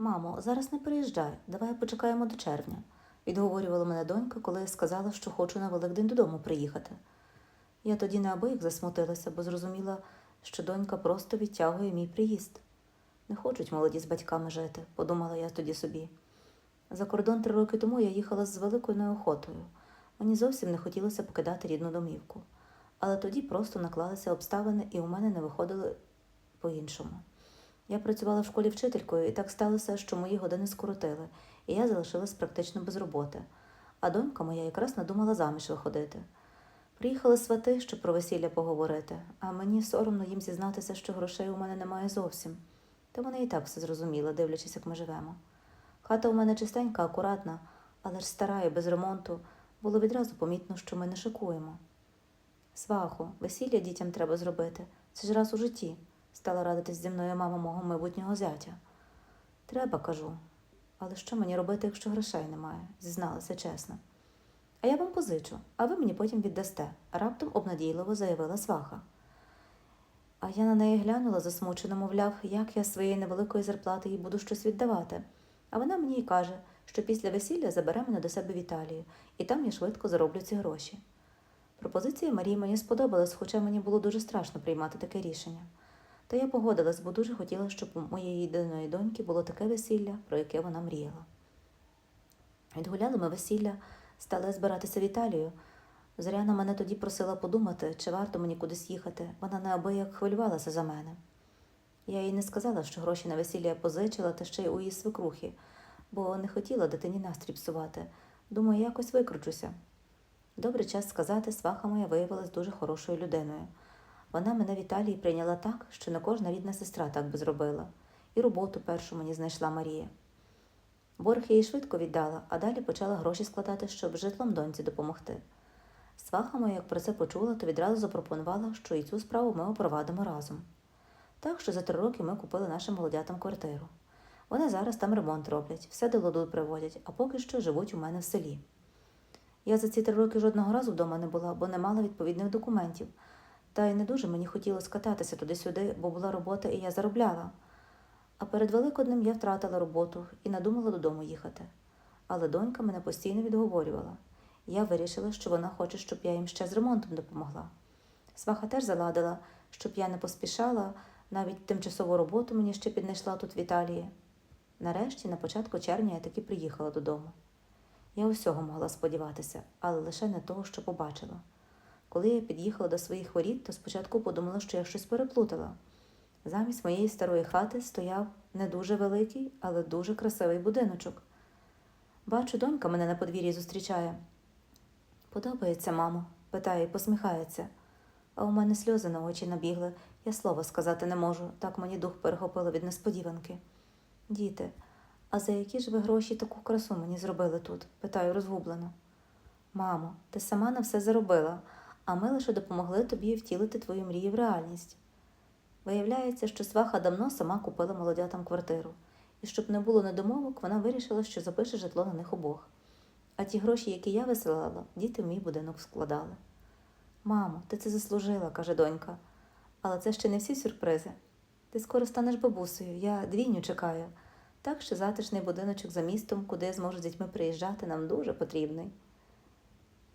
Мамо, зараз не приїжджай, давай почекаємо до червня, відговорювала мене донька, коли я сказала, що хочу на Великдень додому приїхати. Я тоді неабияк засмутилася, бо зрозуміла, що донька просто відтягує мій приїзд. Не хочуть молоді з батьками жити, подумала я тоді собі. За кордон три роки тому я їхала з великою неохотою. Мені зовсім не хотілося покидати рідну домівку. Але тоді просто наклалися обставини, і у мене не виходили по-іншому. Я працювала в школі вчителькою, і так сталося, що мої години скоротили, і я залишилась практично без роботи. А донька моя якраз надумала заміж виходити. Приїхали свати, щоб про весілля поговорити, а мені соромно їм зізнатися, що грошей у мене немає зовсім. Та вони і так все зрозуміли, дивлячись, як ми живемо. Хата у мене чистенька, акуратна, але ж стара і без ремонту. Було відразу помітно, що ми не шикуємо. Свахо, весілля дітям треба зробити. Це ж раз у житті, стала радитись зі мною мама мого майбутнього зятя. Треба, кажу. Але що мені робити, якщо грошей немає? зізналася чесно. А я вам позичу, а ви мені потім віддасте, раптом обнадійливо заявила сваха. А я на неї глянула засмучено, мовляв, як я своєї невеликої зарплати їй буду щось віддавати. А вона мені й каже, що після весілля забере мене до себе в Італію, і там я швидко зароблю ці гроші. Пропозиція Марії мені сподобалась, хоча мені було дуже страшно приймати таке рішення. Та я погодилась, бо дуже хотіла, щоб у моєї єдиної доньки було таке весілля, про яке вона мріяла. Відгуляли ми весілля, стали збиратися в Італію. Зоряна мене тоді просила подумати, чи варто мені кудись їхати. Вона неабияк хвилювалася за мене. Я їй не сказала, що гроші на весілля позичила, та ще й у її свекрухи, бо не хотіла дитині настрій псувати. Думаю, якось викручуся. Добрий час сказати, сваха моя виявилась дуже хорошою людиною. Вона мене в Італії прийняла так, що не кожна рідна сестра так би зробила. І роботу першу мені знайшла Марія. Борг їй швидко віддала, а далі почала гроші складати, щоб житлом доньці допомогти. Сваха моя, як про це почула, то відразу запропонувала, що і цю справу ми опровадимо разом. Так що за три роки ми купили нашим молодятам квартиру. Вони зараз там ремонт роблять, все до ладу приводять, а поки що живуть у мене в селі. Я за ці три роки жодного разу вдома не була, бо не мала відповідних документів. Та й не дуже мені хотілося кататися туди-сюди, бо була робота і я заробляла. А перед Великоднем я втратила роботу і надумала додому їхати. Але донька мене постійно відговорювала. Я вирішила, що вона хоче, щоб я їм ще з ремонтом допомогла. Сваха теж заладила, щоб я не поспішала, навіть тимчасову роботу мені ще піднайшла тут в Італії. Нарешті, на початку червня, я таки приїхала додому. Я усього могла сподіватися, але лише не того, що побачила. Коли я під'їхала до своїх воріт, то спочатку подумала, що я щось переплутала. Замість моєї старої хати стояв не дуже великий, але дуже красивий будиночок. Бачу, донька мене на подвір'ї зустрічає. Подобається, мамо? питає і посміхається. А у мене сльози на очі набігли, я слова сказати не можу, так мені дух перехопило від несподіванки. Діти, а за які ж ви гроші таку красу мені зробили тут? питаю розгублено. Мамо, ти сама на все заробила, а ми лише допомогли тобі втілити твою мрію в реальність. Виявляється, що сваха давно сама купила молодятам квартиру, і щоб не було недомовок, вона вирішила, що запише житло на них обох. А ті гроші, які я висилала, діти в мій будинок складали. Мамо, ти це заслужила, каже донька. Але це ще не всі сюрпризи. Ти скоро станеш бабусею, я двійню чекаю. Так що затишний будиночок за містом, куди я зможу з дітьми приїжджати, нам дуже потрібний.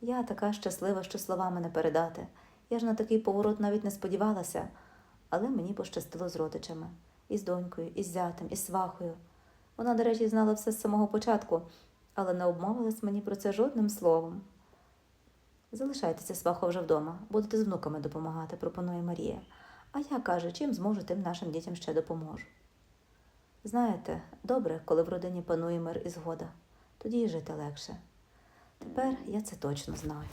Я така щаслива, що словами не передати. Я ж на такий поворот навіть не сподівалася, але мені пощастило з родичами і з донькою, і з зятем, і з свахою. Вона, до речі, знала все з самого початку, але не обмовилась мені про це жодним словом. Залишайтеся, свахо, вже вдома, будете з внуками допомагати, пропонує Марія. А я каже, чим зможу, тим нашим дітям ще допоможу. Знаєте, добре, коли в родині панує мир і згода, тоді й жити легше. Тепер я це точно знаю.